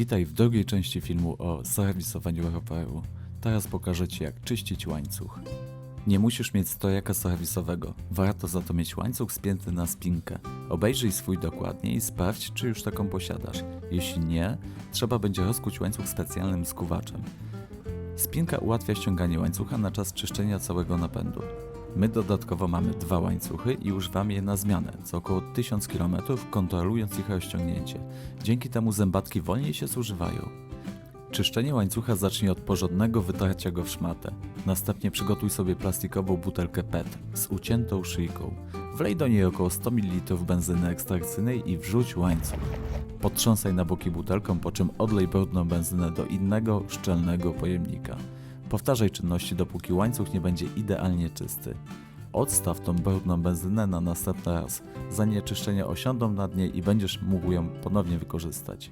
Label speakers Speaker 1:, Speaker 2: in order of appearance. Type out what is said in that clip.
Speaker 1: Witaj w drugiej części filmu o serwisowaniu roweru. Teraz pokażę Ci jak czyścić łańcuch. Nie musisz mieć stojaka serwisowego, warto za to mieć łańcuch spięty na spinkę. Obejrzyj swój dokładnie i sprawdź czy już taką posiadasz. Jeśli nie, trzeba będzie rozkuć łańcuch specjalnym skuwaczem. Spinka ułatwia ściąganie łańcucha na czas czyszczenia całego napędu. My dodatkowo mamy dwa łańcuchy i używamy je na zmianę, co około 1000 km, kontrolując ich rozciągnięcie. Dzięki temu zębatki wolniej się zużywają. Czyszczenie łańcucha zacznij od porządnego wytarcia go w szmatę. Następnie przygotuj sobie plastikową butelkę PET z uciętą szyjką. Wlej do niej około 100 ml benzyny ekstrakcyjnej i wrzuć łańcuch. Potrząsaj na boki butelką, po czym odlej brudną benzynę do innego, szczelnego pojemnika. Powtarzaj czynności, dopóki łańcuch nie będzie idealnie czysty. Odstaw tą brudną benzynę na następny raz. Zanieczyszczenia osiądą na dnie i będziesz mógł ją ponownie wykorzystać.